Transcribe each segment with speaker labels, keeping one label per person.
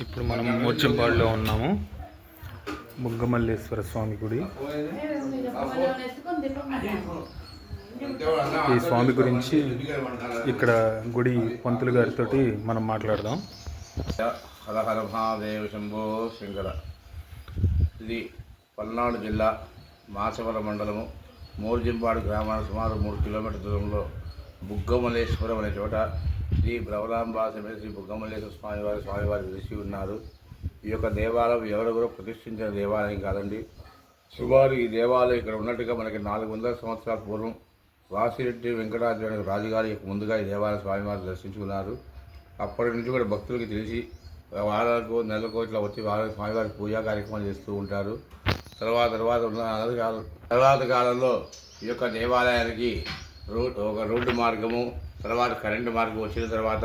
Speaker 1: ఇప్పుడు మనం మోచింపాడులో ఉన్నాము. బుగ్గమల్లేశ్వర స్వామి గుడి. ఈ స్వామి గురించి ఇక్కడ గుడి పంతులు గారితో మనం మాట్లాడదాం.
Speaker 2: హర మహాదేవ శంభో శంకర. ఇది పల్నాడు జిల్లా మాచవరం మండలము. మోర్జింపాడు గ్రామానికి సుమారు మూడు కిలోమీటర్ దూరంలో బుగ్గమల్లేశ్వరం అనే చోట శ్రీ బ్రవరాంబా సమేత శ్రీ బుగ్గమల్లేశ్వర స్వామివారి స్వామివారి వెలిసి ఉన్నారు. ఈ యొక్క దేవాలయం ఎవరెవరో ప్రతిష్ఠించిన దేవాలయం కాదండి. సుమారు ఈ దేవాలయం ఇక్కడ ఉన్నట్టుగా మనకి నాలుగు వందల సంవత్సరాల పూర్వం వాసిరెడ్డి వెంకటాచార్య రాజుగారి ముందుగా ఈ దేవాలయ స్వామివారు దర్శించుకున్నారు. అప్పటి నుంచి కూడా భక్తులకి తెలిసి వారాలకు నెలకు ఇట్లా వచ్చి వారి స్వామివారి పూజా కార్యక్రమాలు చేస్తూ ఉంటారు. తర్వాత తర్వాత ఉన్న తర్వాత కాలంలో ఈ యొక్క దేవాలయానికి రోడ్ ఒక రోడ్డు మార్గము తర్వాత కరెంటు మార్గం వచ్చిన తర్వాత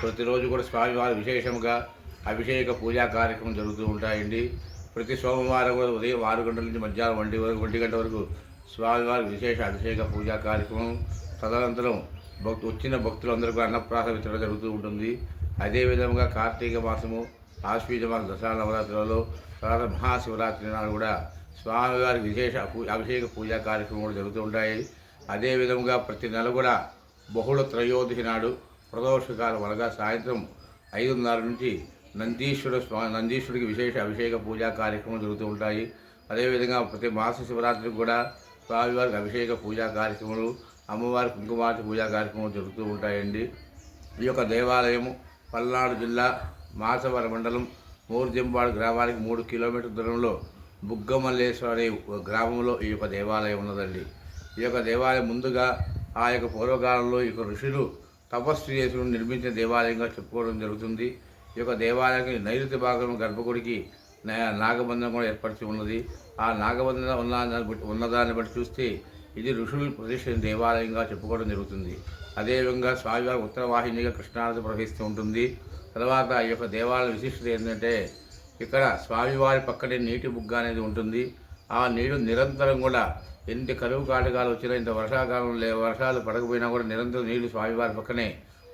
Speaker 2: ప్రతిరోజు కూడా స్వామివారి విశేషంగా అభిషేక పూజా కార్యక్రమం జరుగుతూ ఉంటాయండి. ప్రతి సోమవారం కూడా ఉదయం ఆరు గంటల నుంచి మధ్యాహ్నం ఒంటి వరకు ఒంటి గంట వరకు స్వామివారి విశేష అభిషేక పూజా కార్యక్రమం. తదనంతరం భక్తు వచ్చిన భక్తులందరికీ అన్నప్రాస వితరణ జరుగుతూ ఉంటుంది. అదేవిధంగా కార్తీక మాసము ఆశ్వీజ దసరా నవరాత్రులలో తర్వాత మహాశివరాత్రి నాడు కూడా స్వామివారి విశేష అభిషేక పూజా కార్యక్రమం కూడా జరుగుతూ ఉంటాయి. అదేవిధంగా ప్రతి నెల కూడా బహుళ త్రయోదశి నాడు ప్రదోషకాలం అనగా సాయంత్రం ఐదున్నర నుంచి నందీశ్వర స్వా నందీశ్వరుడికి విశేష అభిషేక పూజా కార్యక్రమం జరుగుతూ ఉంటాయి. అదేవిధంగా ప్రతి మాస శివరాత్రికి కూడా స్వామివారికి అభిషేక పూజా కార్యక్రమాలు అమ్మవారి కుంకుమార్చి పూజా కార్యక్రమాలు జరుగుతూ ఉంటాయండి. ఈ యొక్క దేవాలయము పల్నాడు జిల్లా మాసవర మండలం మూర్జంపాడు గ్రామానికి మూడు కిలోమీటర్ దూరంలో బుగ్గమల్లేశ్వర అనే గ్రామంలో ఈ యొక్క దేవాలయం ఉన్నదండి. ఈ యొక్క దేవాలయం ముందుగా ఆ యొక్క పూర్వకాలంలో ఈ యొక్క ఋషులు తపస్సు చేసి నిర్మించిన దేవాలయంగా చెప్పుకోవడం జరుగుతుంది. ఈ యొక్క దేవాలయానికి నైరుతి భాగం గర్భగుడికి నాగబంధనం నాగబంధం కూడా ఏర్పరిచి ఉన్నది. ఆ నాగబంధం ఉన్న దాన్ని బట్టి- ఉన్నదాన్ని బట్టి చూస్తే ఇది ఋషులు ప్రతిష్ఠించిన దేవాలయంగా చెప్పుకోవడం జరుగుతుంది. అదేవిధంగా స్వామివారి ఉత్తర వాహినిగా కృష్ణానది ప్రవహిస్తూ ఉంటుంది. తర్వాత ఈ యొక్క దేవాలయ విశిష్టత ఏంటంటే ఇక్కడ స్వామివారి పక్కనే నీటి బుగ్గ అనేది ఉంటుంది. ఆ నీరు నిరంతరం కూడా ఎన్ని కరువు కాటకాలు వచ్చినా ఇంత వర్షాకాలం లే వర్షాలు పడకపోయినా కూడా నిరంతరం నీళ్ళు స్వామివారి పక్కనే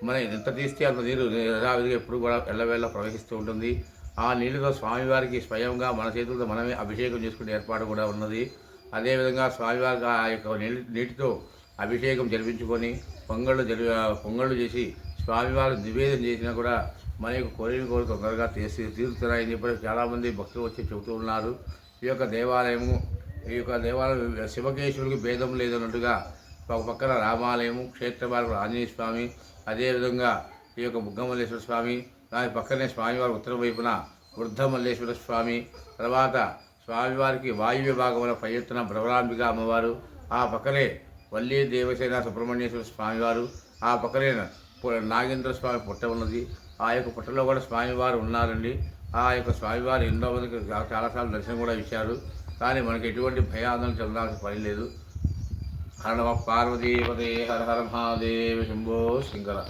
Speaker 2: మన ఎంత తీస్తే అంత నీరు యథావిధిగా ఎప్పుడు కూడా ఎల్లవేళ ప్రవహిస్తూ ఉంటుంది. ఆ నీళ్ళతో స్వామివారికి స్వయంగా మన చేతులతో మనమే అభిషేకం చేసుకునే ఏర్పాటు కూడా ఉన్నది. అదేవిధంగా స్వామివారికి ఆ యొక్క నీటి నీటితో అభిషేకం జరిపించుకొని పొంగళ్ళు జరి పొంగళ్ళు చేసి స్వామివారు నివేదన చేసినా కూడా మన యొక్క కోరిన కోరిక తొందరగా తీసి తీరుతున్నాయని చెప్పి చాలామంది భక్తులు వచ్చి చెబుతూ ఉన్నారు. ఈ యొక్క దేవాలయము ఈ యొక్క దేవాలయం శివకేశవుడికి భేదం లేదన్నట్టుగా ఒక పక్కన రామాలయము క్షేత్రపాలకుడు ఆంజనేయ స్వామి అదేవిధంగా ఈ యొక్క బుగ్గమల్లేశ్వర స్వామి దాని పక్కనే స్వామివారి ఉత్తర వైపున వృద్ధమల్లేశ్వర స్వామి తర్వాత స్వామివారికి వాయువ్య భాగంలో పై ఎత్తున భ్రవరాంబిక అమ్మవారు ఆ పక్కనే వల్లి దేవసేన సుబ్రహ్మణ్యేశ్వర స్వామివారు ఆ పక్కనే నాగేంద్ర స్వామి పుట్ట ఉన్నది. ఆ యొక్క పుట్టలో కూడా స్వామివారు ఉన్నారండి. ఆ యొక్క స్వామివారు ఎన్నో మందికి చాలాసార్లు దర్శనం కూడా ఇచ్చారు. కానీ మనకి ఎటువంటి భయాందోళన చెందాల్సిన పని లేదు. హర నమ హర హర మహాదేవ శంభో శంకర.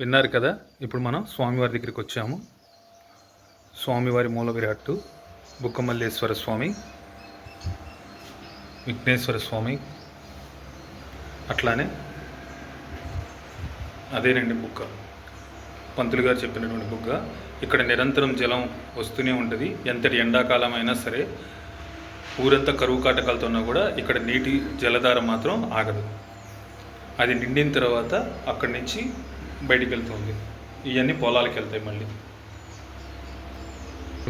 Speaker 1: విన్నారు కదా ఇప్పుడు మనం స్వామివారి దగ్గరికి వచ్చాము. స్వామివారి మూల విరాట్టు బుక్కమల్లేశ్వర స్వామి విఘ్నేశ్వర స్వామి అట్లానే అదేనండి బుక్క పంతులు గారు చెప్పినటువంటి బుగ్గ. ఇక్కడ నిరంతరం జలం వస్తూనే ఉంటుంది. ఎంతటి ఎండాకాలం అయినా సరే ఊరంతా కరువు కాటకాలతో ఉన్నా కూడా ఇక్కడ నీటి జలధార మాత్రం ఆగదు. అది నిండిన తర్వాత అక్కడి నుంచి బయటికి వెళ్తుంది ఇవన్నీ పొలాలకు వెళ్తాయి మళ్ళీ.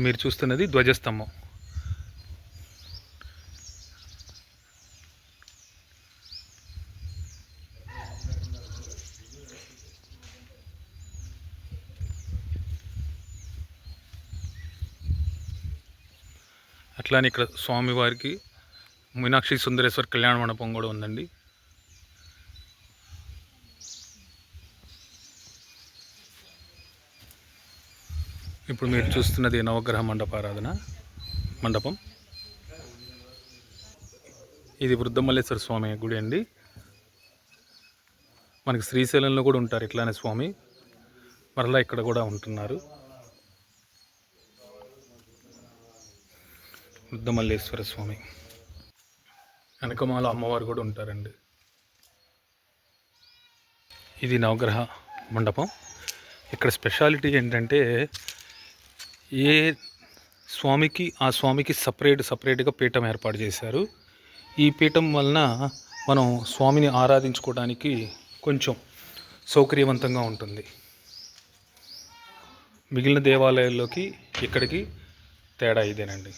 Speaker 1: మీరు చూస్తున్నది ధ్వజస్తంభం. అట్లానే ఇక్కడ స్వామివారికి మీనాక్షి సుందరేశ్వర కళ్యాణ మండపం కూడా ఉందండి. ఇప్పుడు మీరు చూస్తున్నది నవగ్రహ మండపారాధన మండపం. ఇది వృద్ధమల్లేశ్వర స్వామి గుడి అండి. మనకి శ్రీశైలంలో కూడా ఉంటారు ఇట్లానే స్వామి. మరలా ఇక్కడ కూడా ఉంటున్నారు. వృద్ధమల్లేశ్వర స్వామి. వెనకమాల అమ్మవారు కూడా ఉంటారండి. ఇది నవగ్రహ మండపం. ఇక్కడ స్పెషాలిటీ ఏంటంటే ఏ స్వామికి ఆ స్వామికి సపరేట్ సపరేట్గా పీఠం ఏర్పాటు చేశారు. ఈ పీఠం వలన మనం స్వామిని ఆరాధించుకోవడానికి కొంచెం సౌకర్యవంతంగా ఉంటుంది. మిగిలిన దేవాలయాల్లోకి ఇక్కడికి తేడా ఇదేనండి.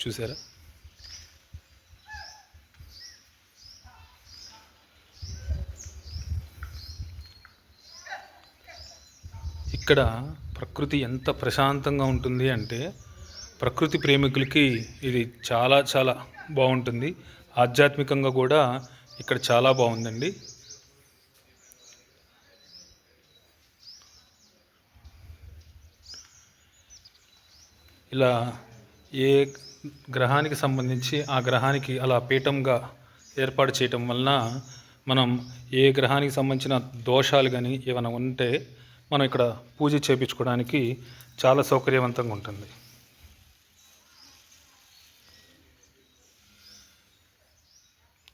Speaker 1: చూసారా? ఇక్కడ ప్రకృతి ఎంత ప్రశాంతంగా ఉంటుంది అంటే ప్రకృతి ప్రేమికులకి ఇది చాలా చాలా బాగుంటుంది. ఆధ్యాత్మికంగా కూడా ఇక్కడ చాలా బాగుందండి. ఇలా ఏ గ్రహానికి సంబంధించి ఆ గ్రహానికి అలా పీఠంగా ఏర్పాటు చేయటం వలన మనం ఏ గ్రహానికి సంబంధించిన దోషాలు కానీ ఏమైనా ఉంటే మనం ఇక్కడ పూజ చేయించుకోవడానికి చాలా సౌకర్యవంతంగా ఉంటుంది.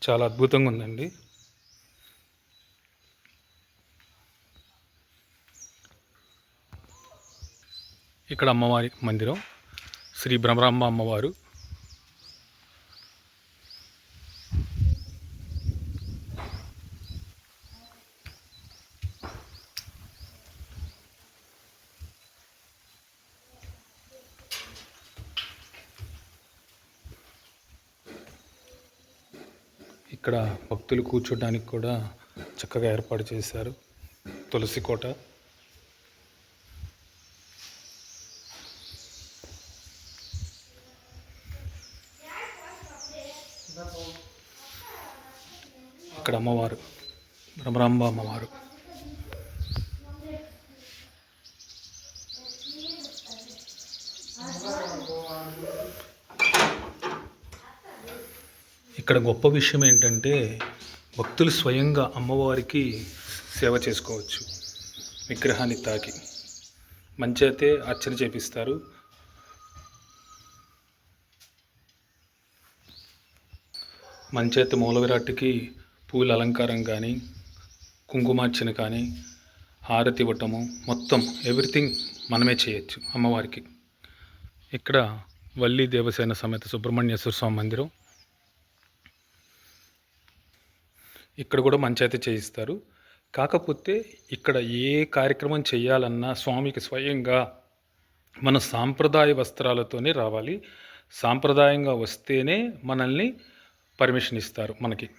Speaker 1: చాలా అద్భుతంగా ఉందండి. ఇక్కడ అమ్మవారి మందిరం. శ్రీ భ్రమరాంబ అమ్మవారు. ఇక్కడ భక్తులు కూర్చోడానికి కూడా చక్కగా ఏర్పాటు చేశారు. తులసి కోట ఇక్కడ అమ్మవారు బ్రహ్మరాంబ అమ్మవారు. ఇక్కడ గొప్ప విషయం ఏంటంటే భక్తులు స్వయంగా అమ్మవారికి సేవ చేసుకోవచ్చు విగ్రహాన్ని తాకి. మంచి అయితే అర్చన చేపిస్తారు. మంచి అయితే మూల విరాట్కి పూల అలంకారం కానీ కుంకుమార్చన కానీ హారతి ఇవ్వటము మొత్తం ఎవ్రీథింగ్ మనమే చేయొచ్చు అమ్మవారికి. ఇక్కడ వల్లి దేవసేన సమేత సుబ్రహ్మణ్యేశ్వర స్వామి మందిరం. ఇక్కడ కూడా మంచి అయితే చేయిస్తారు. కాకపోతే ఇక్కడ ఏ కార్యక్రమం చేయాలన్నా స్వామికి స్వయంగా మన సాంప్రదాయ వస్త్రాలతోనే రావాలి. సాంప్రదాయంగా వస్తేనే మనల్ని పర్మిషన్ ఇస్తారు మనకి.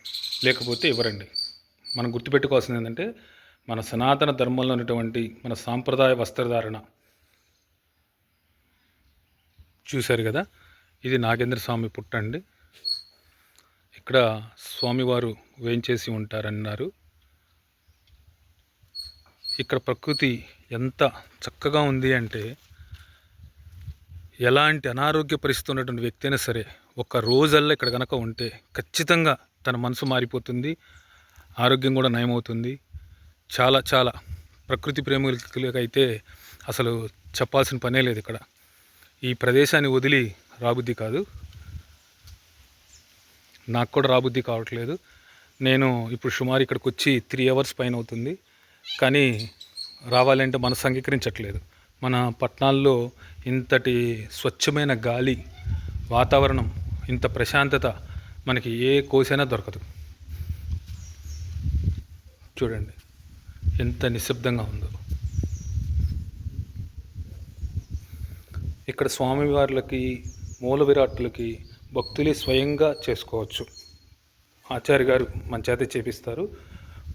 Speaker 1: లేకపోతే ఇవ్వరండి. మనం గుర్తుపెట్టుకోవాల్సింది ఏంటంటే మన సనాతన ధర్మంలో ఉన్నటువంటి మన సాంప్రదాయ వస్త్రధారణ చూశారు కదా? ఇది నాగేంద్ర స్వామి పుట్ట అండి ఇక్కడ స్వామివారు వేయించేసి ఉంటారన్నారు. ఇక్కడ ప్రకృతి ఎంత చక్కగా ఉంది అంటే ఎలాంటి అనారోగ్య పరిస్థితి ఉన్నటువంటి వ్యక్తి అయినా సరే ఒక రోజల్లా ఇక్కడ కనుక ఉంటే ఖచ్చితంగా తన మనసు మారిపోతుంది ఆరోగ్యం కూడా నయమవుతుంది. చాలా చాలా ప్రకృతి ప్రేమికులకైతే అసలు చెప్పాల్సిన పనే లేదు ఇక్కడ. ఈ ప్రదేశాన్ని వదిలి రాబుద్ది కాదు. నాకు కూడా రాబుద్ది కావట్లేదు. నేను ఇప్పుడు సుమారు ఇక్కడికి వచ్చి త్రీ అవర్స్ పైన అవుతుంది కానీ రావాలంటే మనసు అంగీకరించట్లేదు. మన పట్టణాల్లో ఇంతటి స్వచ్ఛమైన గాలి వాతావరణం ఇంత ప్రశాంతత మనకి ఏ కోసైనా దొరకదు. చూడండి ఎంత నిశ్శబ్దంగా ఉందో. ఇక్కడ స్వామివార్లకి మూల విరాట్లకి భక్తులే స్వయంగా చేసుకోవచ్చు. ఆచార్య గారు మన చేత చేపిస్తారు.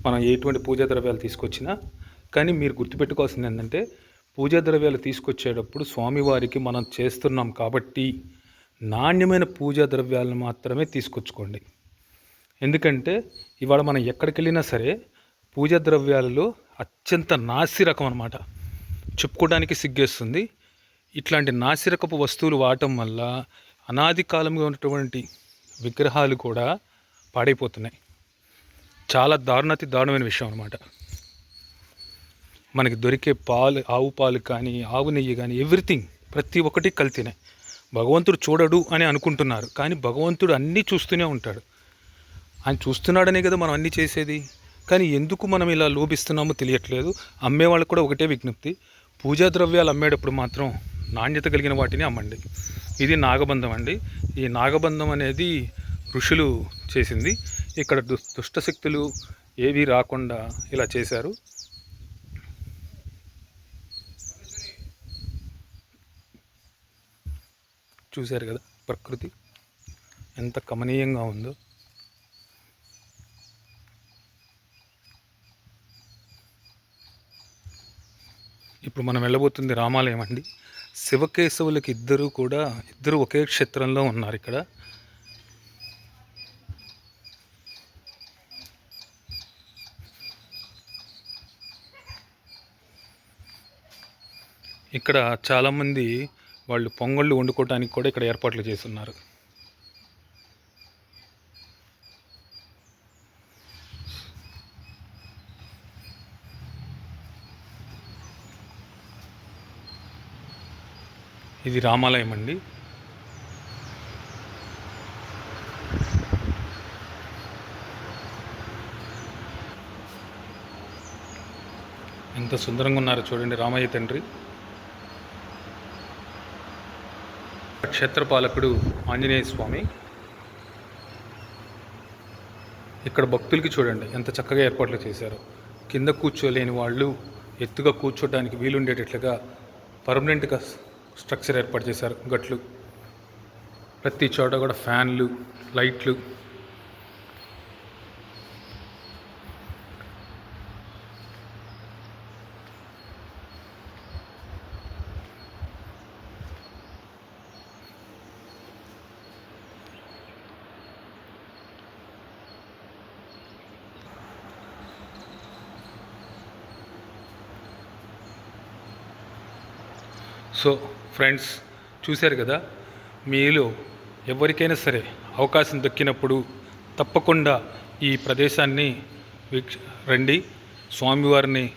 Speaker 1: మనం ఎటువంటి పూజా ద్రవ్యాలు తీసుకొచ్చినా కానీ మీరు గుర్తుపెట్టుకోవాల్సింది ఏంటంటే పూజా ద్రవ్యాలు తీసుకొచ్చేటప్పుడు స్వామివారికి మనం చేస్తున్నాం కాబట్టి నాణ్యమైన పూజా ద్రవ్యాలను మాత్రమే తీసుకొచ్చుకోండి. ఎందుకంటే ఇవాళ మనం ఎక్కడికి వెళ్ళినా సరే పూజా ద్రవ్యాలలో అత్యంత నాసి రకం అనమాట చెప్పుకోవడానికి సిగ్గేస్తుంది. ఇట్లాంటి నాసిరకపు వస్తువులు వాడటం వల్ల అనాది కాలంగా ఉన్నటువంటి విగ్రహాలు కూడా పాడైపోతున్నాయి. చాలా దారుణతి దారుణమైన విషయం అనమాట మనకి దొరికే పాలు ఆవు పాలు కానీ ఆవు నెయ్యి కానీ ఎవ్రీథింగ్ ప్రతి ఒక్కటి కల్తీనే. భగవంతుడు చూడడు అని అనుకుంటున్నారు. కానీ భగవంతుడు అన్నీ చూస్తూనే ఉంటాడు. ఆయన చూస్తున్నాడనే కదా మనం అన్నీ చేసేది. కానీ ఎందుకు మనం ఇలా లోపిస్తున్నామో తెలియట్లేదు. అమ్మే వాళ్ళకి కూడా ఒకటే విజ్ఞప్తి. పూజా ద్రవ్యాలు అమ్మేటప్పుడు మాత్రం నాణ్యత కలిగిన వాటిని అమ్మండి. ఇది నాగబంధం అండి. ఈ నాగబంధం అనేది ఋషులు చేసింది. ఇక్కడ దు- దుష్టశక్తులు ఏవి రాకుండా ఇలా చేశారు. చూశారు కదా ప్రకృతి. ఎంత కమనీయంగా ఉందో. ఇప్పుడు మనం వెళ్ళబోతుంది రామాలయం అండి. శివకేశవులకి ఇద్దరు కూడా ఇద్దరు ఒకే క్షేత్రంలో ఉన్నారు ఇక్కడ. ఇక్కడ చాలామంది వాళ్ళు పొంగళ్ళు వండుకోవడానికి కూడా ఇక్కడ ఏర్పాట్లు చేస్తున్నారు. ఇది రామాలయం అండి. ఎంత సుందరంగా ఉన్నారో చూడండి రామయ్య తండ్రి. క్షేత్రపాలకుడు ఆంజనేయ స్వామి. ఇక్కడ భక్తులకి చూడండి ఎంత చక్కగా ఏర్పాట్లు చేశారు. కింద కూర్చోలేని వాళ్ళు ఎత్తుగా కూర్చోడానికి వీలుండేటట్లుగా పర్మనెంట్గా స్ట్రక్చర్ ఏర్పాటు చేశారు. గట్లు ప్రతి చోట కూడా ఫ్యాన్లు లైట్లు సో ఫ్రెండ్స్ చూశారు కదా? మీలో ఎవరికైనా సరే అవకాశం దక్కినప్పుడు తప్పకుండా ఈ ప్రదేశాన్ని వీక్ష రండి. స్వామివారిని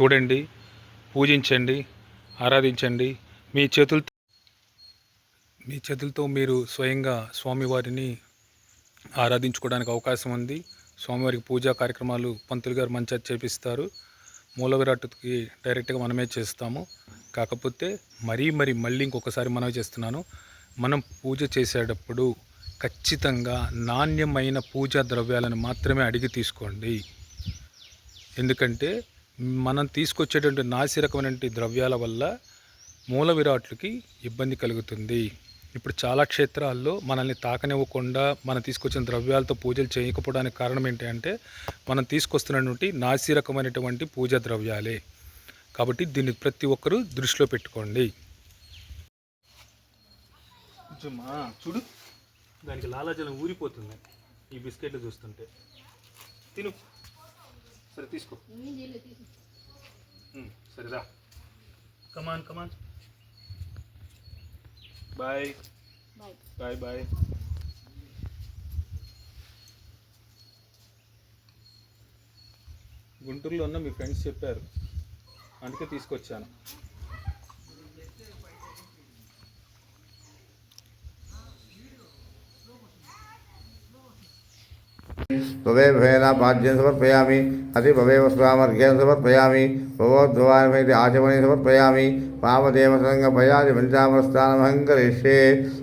Speaker 1: చూడండి పూజించండి ఆరాధించండి. మీ చేతులతో మీ చేతులతో మీరు స్వయంగా స్వామివారిని ఆరాధించుకోవడానికి అవకాశం ఉంది. స్వామివారికి పూజా కార్యక్రమాలు పంతులు గారు మంచిగా చేపిస్తారు. మూల విరాట్కి డైరెక్ట్గా మనమే చేస్తాము. కాకపోతే మరీ మరి మళ్ళీ ఇంకొకసారి మనమే చేస్తున్నాను. మనం పూజ చేసేటప్పుడు ఖచ్చితంగా నాణ్యమైన పూజా ద్రవ్యాలను మాత్రమే అడిగి తీసుకోండి. ఎందుకంటే మనం తీసుకొచ్చేటువంటి నాసి ద్రవ్యాల వల్ల మూల విరాట్లకి ఇబ్బంది కలుగుతుంది. ఇప్పుడు చాలా క్షేత్రాల్లో మనల్ని తాకనివ్వకుండా మనం తీసుకొచ్చిన ద్రవ్యాలతో పూజలు చేయకపోవడానికి కారణం ఏంటి అంటే మనం తీసుకొస్తున్నటువంటి నాసి రకమైనటువంటి పూజా ద్రవ్యాలే. కాబట్టి దీన్ని ప్రతి ఒక్కరూ దృష్టిలో పెట్టుకోండి. చూడు. దానికి లాలాజలం ఊరిపోతుంది. ఈ బిస్కెట్లు చూస్తుంటే. తిను. సరే తీసుకో. సరేదా come on come on bye bye bye గుంటూరులో ఉన్న మీ ఫ్రెండ్స్ చెప్పారు. అందుకే తీసుకొచ్చాను.
Speaker 2: तदे भेना पाद्यं समर्पयामि। अति भवे स्वामर्घ्यं समर्पयामि। भवोद्भवानमेति आचमने समर्पयामि। वामदेवसङ्गभयादिवञ्चामरस्थानमहङ्करिष्ये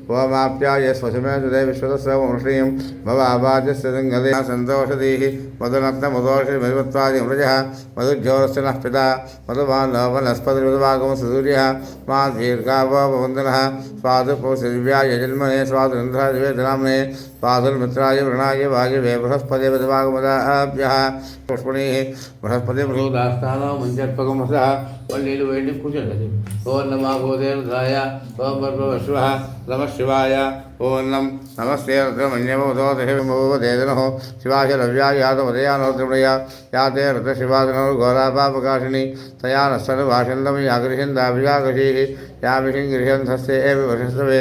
Speaker 2: भवमाप्याय स्वशमे हृदय विश्वतस्रवमृषीं भवापाद्यस्य सङ्गले सन्तोषधीः। मधुनत्नमुदोषिमधिपत्वादिमृजः मधुज्योरस्य नः पिता। मधुवान् वनस्पतिमधुवागमसूर्यः मा दीर्घावबन्धनः स्वादुपोषदिव्याय जन्मने स्वादुरन्ध्रादिवेदनाम्ने स्वादुर्मित्राय वृणाय वायवे बृहस्पति विधभागमदाभ्यः पुष्पणीः बृहस्पति बृहदास्थानो मञ्जत्पकमसः कुशलति ॐ नमः भूदेवदाय ॐ पर्वश्वः नमः शिवाय। ओं नम नमस्ते अर्धमन्यमोदेदनो शिवाश लव्या यातमदयानोत्रिमया याते ऋतशिवादनोर्घोरापापकाशिनी तया नस्तनुभाषन्दमयागृहिन्दाभिजागशीः यामिषिं गृहन्धस्ते एव वशस्तवे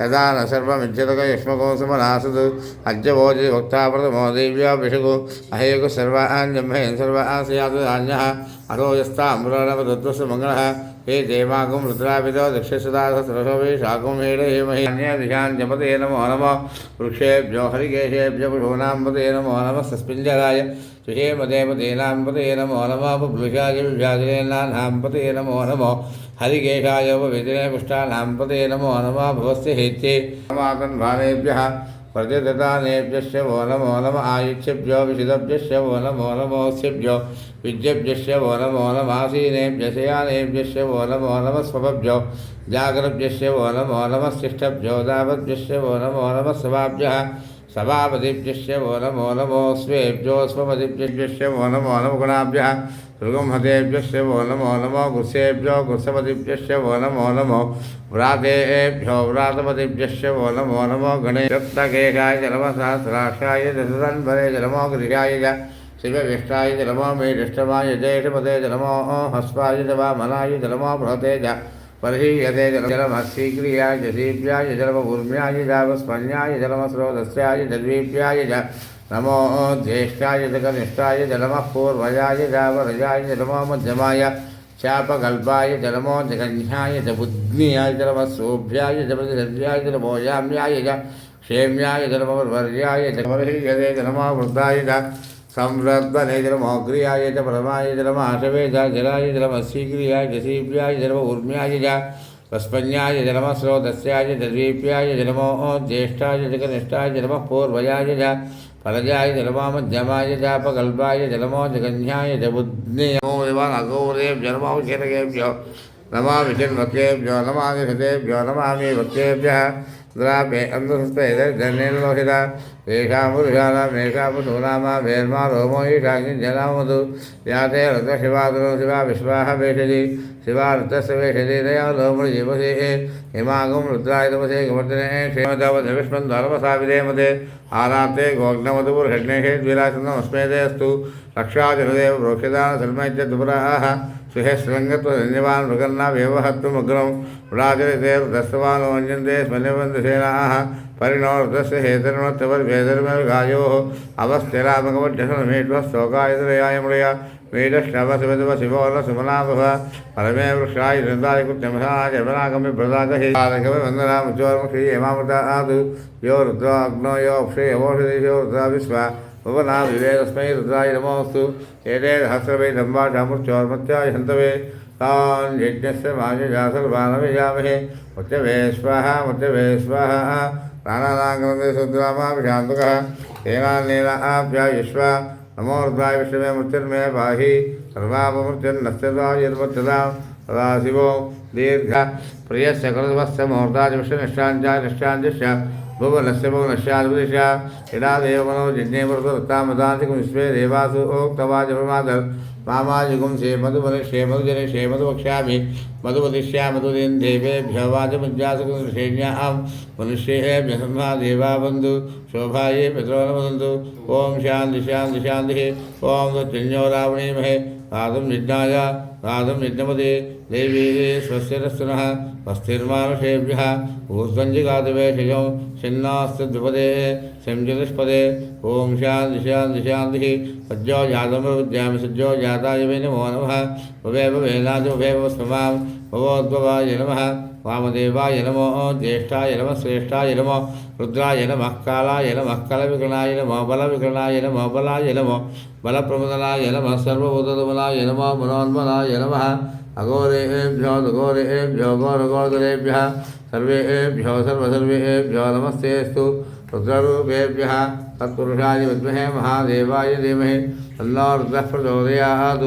Speaker 2: यदा न सर्वमिच्छतक युष्मकोऽसुमनासद् अज्यभोजे भक्ताप्रतमो देव्या विषगो अहेकु सर्वान्यम्भयन् सर्वान्याः अथोजस्ताम्बुरानवदत्वस्य मङ्गलः हे देवाकुं रुद्रापितो दक्षसदासत्रशोभे शाकुं हेड हेमहे दिशा जपते नमो नम। नमो वृक्षेभ्यो हरिकेशेभ्य पुषूणाम्बते नमो नमः सस्पिञ्जराय सुषेमदेवतेनाम्बते नमो नमः पुप्लुषाय विभ्याजनेनाम्बते नमो नमो हरिकेशाय उपविजने पुष्टानाम्बते नमो नमः भवस्य हेत्ये नमाकन्भानेभ्यः प्रतिदतानेभ्यश्च वो नमो नम आयुष्यभ्यो विशिदभ्यश्च वो नमो नमोऽस्यभ्यो विद्यभ्यश्च वो नमो नमासीनेभ्यशयानेभ्यश्च वो नमो नमः स्वभ्यो जागरभ्य वो नमो नम शिष्टभ्योदावद्भ्य वो नमो नम सभाभ्य सभापतिभ्य वो नमो नमो स्वेभ्योस्वपतिभ्य वो नमो नम गुणाभ्य ऋगुंहतेभ्य वो नमो नमो गुसेभ्यो गुस्सपतिभ्य वो नमो नमो व्रातेभ्यो व्रातपतिभ्य वो नमो नमो गणेशप्तकेशाय जलमसहस्राक्षाय दशतन्वरे जलमो गृहाय च शिवविष्टाय जलमो मे दृष्टमाय जलमो हस्वाय च वामनाय जलमो बृहते च వామనాయ జలమో బృహతే చ పరిహీయతే జలమస్సీక్రియాయ జసీభ్యాయ జలమూర్మ్యాయ జావస్మన్యాయ జలమస్రోదస్యాయ జద్వీప్యాయ చ నమో జ్యేష్ఠాయ జగనిష్టాయ జలమ పూర్వయాయ జావరజాయ జలమో మధ్యమాయ శాపకల్పాయ జలమో జగన్యాయ చ బుద్ధ్యాయ జలమస్సోభ్యాయ జపదిద్యాయ జలమోయామ్యాయ చ క్షేమ్యాయ జలమవర్యాయ జలమర్హీయతే జలమో వృద్ధాయ చ संवृद्धनेजलमोग्रियाय च प्रथमाय जलमाशवे आशवेद जलाय जलमस्वीक्रियाय जसीप्याय जलम ऊर्म्याय च पस्पन्याय जलमस्रोतस्याय जद्वीप्याय जलमो ज्येष्ठाय जगनिष्ठाय जलमः पूर्वजाय च, फलजाय जलमामध्यमाय चापकल्पाय जलमो जगन्याय च बुद्धिनमो देवानगौरेभ्य जलमौषधकेभ्यो नमामि जन्मकेभ्यो, नमामि हृदेभ्यो नमामि भक्तेभ्यः द्रापे अन्तस्ते गर्णेन्मोहिता येषां पुरुषाणां येषा पशूनामा भेर्मा रोमो याते शिवा विश्वाह वेषजि शिवा ऋतस्य वेषजि दया लोमृजीवसे हिमागं रुद्राय तपसे गमर्दने आराते గోగ్నమదు పురుషజ్ఞేషే సన్మైత్య అస్తు రక్షాజనదేవ ప్రోక్షిదాన సల్మైత్య దుపురాహ సుహేశ్రంగత్వధన్యవాన్ మృగన్నా వ్యవహత్వమగ్రం రాజరితేర్దస్తవాను వంజంతే స్మన్యవంతసేనాः పరిణోర్దస్య హేతరుణోత్తవర్వేదర్మగాయో అవస్థిరామకమధ్యసనమేష్వస్తోకాయతరయాయముడయ వేదశ్రవ శివదవ శివోల సుమనాభవ పరమే వృక్షాయ వృందాయ కృత్యమసాజమనాగమ్య ప్రదాగహి వందనాముచోర్ముఖి యమామృతాదు యో రుద్రో అగ్నో యో అక్షయ యవోషధి యో రుద్రా విశ్వ भुवनाम दिवे तस्मै रुद्राय नमोऽस्तु। एते सहस्रवै धम्माचामृत्योर्मत्याय हन्तवे। तान् यज्ञस्य माजजासर्वानभिजामहे मुत्यवे स्वाहा मुत्यवे स्वाहा। प्राणानाङ्गन्दे नमो रुद्राय विष्णवे मृत्युर्मे पाहि। सर्वापमृत्युर्नस्यदायुर्मत्यदां तदा शिवो दीर्घ। प्रियस्य कृतवस्य मुहूर्तादिविष्णनिष्ठाञ्च నిష్టాంచ భువనస్య భువనశ్యాధిపతిష యదా దేవమనో జిజ్ఞేమృతామదాంతికం విశ్వే దేవాసు मामाजुगुं से मधुमनुष्ये मधुजनिषे मधुवक्ष्यामि मधुपतिष्या मधुदिन् देवेभ्य वाचमुज्जासुकुशेण्यां मनुष्येभ्य सम्मा शोभाये पितरो न वदन्तु ॐ शान्ति शान्ति शान्तिः। ॐ तच्चन्यो रावणीमहे राधं यज्ञाय राधं यज्ञपदे देवी स्वस्तिरस्तुनः स्वस्तिर्मानुषेभ्यः भूस्वञ्जिगादिवेषयो छिन्नास्तद्विपदे। संजितिष्पदे ओम शांति शांति शांति। सज्जो जातम विद्याम सज्जो जाताय वे नमो नम। भवे वेलाज भवे स्मां। भवोद्भवाय नम। वामदेवाय नमो, ज्येष्ठाय नम, श्रेष्ठाय नमो। रुद्राय नमः, कालाय नमः कलविगृणाय नमो बलविगृणाय नमो, बलाय नमो। बलप्रमदनाय नमः सर्वभूतमलाय नमो, मनोन्मनाय नमः। अघोरेभ्यो अघोरेभ्यो घोरघोरदरेभ्यः सर्वेभ्यो सर्वसर्वेभ्यो नमस्तेऽस्तु। रुद्रेभ्य तत्पुरुषाय विमहे महादेवाय धीमहि। तन्नो रुद्रः प्रचोदयात्।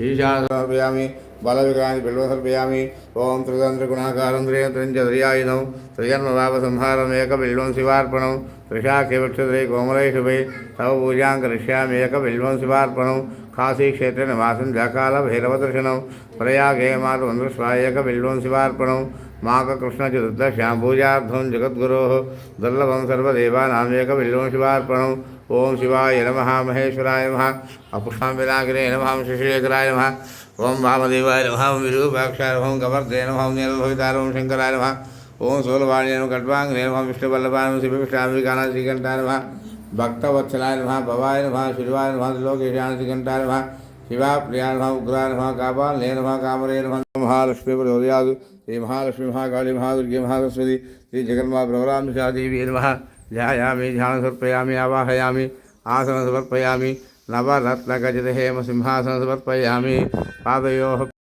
Speaker 2: ईशासमर्पयामि बलविग्रहाणि बिल्वसर्पयामि। ॐ त्रितन्त्रगुणाकारं त्रियन्त्रञ्चतुर्याय नौ त्रिजन्मलाभसंहारम् एकबिल्वं शिवार्पणं त्रिशाख्यवृक्षत्रे कोमले शुभे तव पूजां करिष्यामि एकबिल्वं शिवार्पणं काशीक्षेत्रे निवासं जाकालभैरवदर्शनं प्रयागे मातुमन्धुष्वायकबिल्वं शिवार्पणं माघ कृष्ण चतुर्थ श्याम पूजार्थम जगद्गु दुर्लभम सर्वदेवानामेकबिल्वं शिवार्पणम ओम शिवाय नम, महेश्वराय नम अपुष्पाबिलाग्रे नम, शशिशेखराय नम। ओं वामदेवाय नम ओं विरूपाक्षाय नम गवर्दे नम ओं नीलभवितार ओं शंकराय नम। ओं सोलवाण्य नम खड्वाङ्ग्रे नम विष्णुवल्लभाय नम शिवविष्णामिकाना श्रीकंठाय नम। भक्तवत्सलाय नम, भवाय नम, शिवाय नम लोकेशान श्रीकंठाय नम। शिवा प्रिया नम, उग्राय नम, कापालने नम, कामरे नम महालक्ष्मी प्रचोदयादि श्री महालक्ष्मी महाकाली महादुर्गी महासरस्वती श्री जगन्मा प्रवरामिषा देवी नम ध्यायामी ध्यान समर्पयामी आवाहयामी आसन समर्पयामी नवरत्नगजित हेम सिंहासन समर्पयामी पादयोः